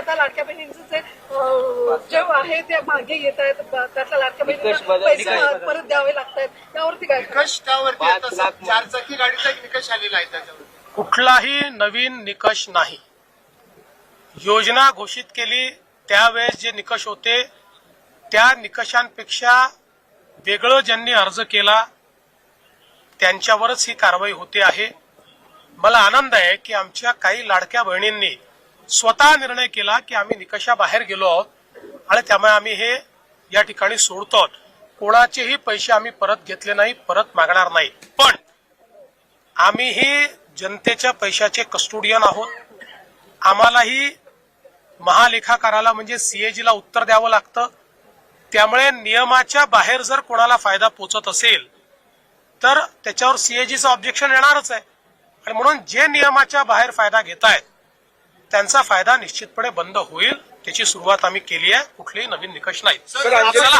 आता लाडक्या बहिणींचं जे अं, जे आहे ते मागे येत आहेत. त्यातल्या लाडक्या बहिणींना पैसे परत द्यावे लागतात यावरती काय निकष त्यावरती आता लाख चारचाकी गाडीचा एक निकष आलेला आहे त्याच्यावर कुठलाही नवीन निकष नाही. योजना घोषित केली त्यावेळेस जे निकष होते त्या निकषांपेक्षा वेगळं ज्यांनी अर्ज केला त्यांच्यावरच ही कारवाई होते आहे. मला आनंद आहे की आमच्या काही लाडक्या बहिणींनी स्वतः निर्णय केला की आम्ही निकषाबाहेर गेलो आहोत आणि त्यामुळे आम्ही हे या ठिकाणी सोडतो आहोत. कोणाचेही पैसे आम्ही परत घेतले नाही परत मागणार नाही. पण आम्हीही जनतेच्या पैशाचे कस्टोडियन आहोत. आम्हालाही महालेखाकाराला म्हणजे सीएजीला उत्तर द्यावं लागतं. त्यामुळे नियमाच्या बाहेर जर कोणाला फायदा पोचत असेल तर त्याच्यावर सीएजीचं ऑब्जेक्शन येणारच आहे. आणि म्हणून जे नियमाच्या बाहेर फायदा घेत आहेत त्यांचा फायदा निश्चितपणे बंद होईल त्याची सुरुवात आम्ही केली आहे. कुठलेही नवीन निकष चला.